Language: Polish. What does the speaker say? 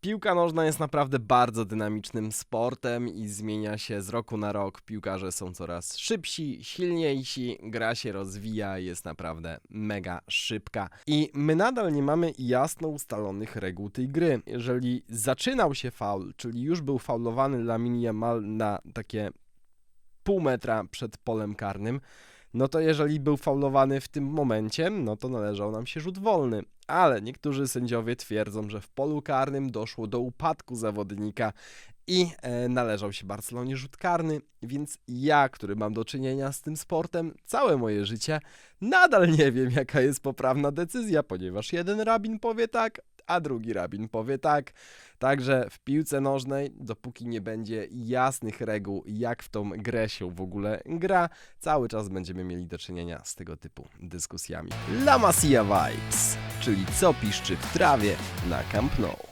Piłka nożna jest naprawdę bardzo dynamicznym sportem i zmienia się z roku na rok. Piłkarze są coraz szybsi, silniejsi, gra się rozwija, jest naprawdę mega szybka. I my nadal nie mamy jasno ustalonych reguł tej gry. Jeżeli zaczynał się faul, czyli już był faulowany Lamine Yamal na takie pół metra przed polem karnym, no to jeżeli był faulowany w tym momencie, no to należał nam się rzut wolny. Ale niektórzy sędziowie twierdzą, że w polu karnym doszło do upadku zawodnika i e, należał się Barcelonie rzut karny, więc ja, który mam do czynienia z tym sportem całe moje życie, nadal nie wiem, jaka jest poprawna decyzja, ponieważ jeden rabin powie tak, a drugi rabin powie tak. Także w piłce nożnej, dopóki nie będzie jasnych reguł, jak w tą grę się w ogóle gra, cały czas będziemy mieli do czynienia z tego typu dyskusjami. La Masia Vibes, czyli co piszczy w trawie na Camp Nou.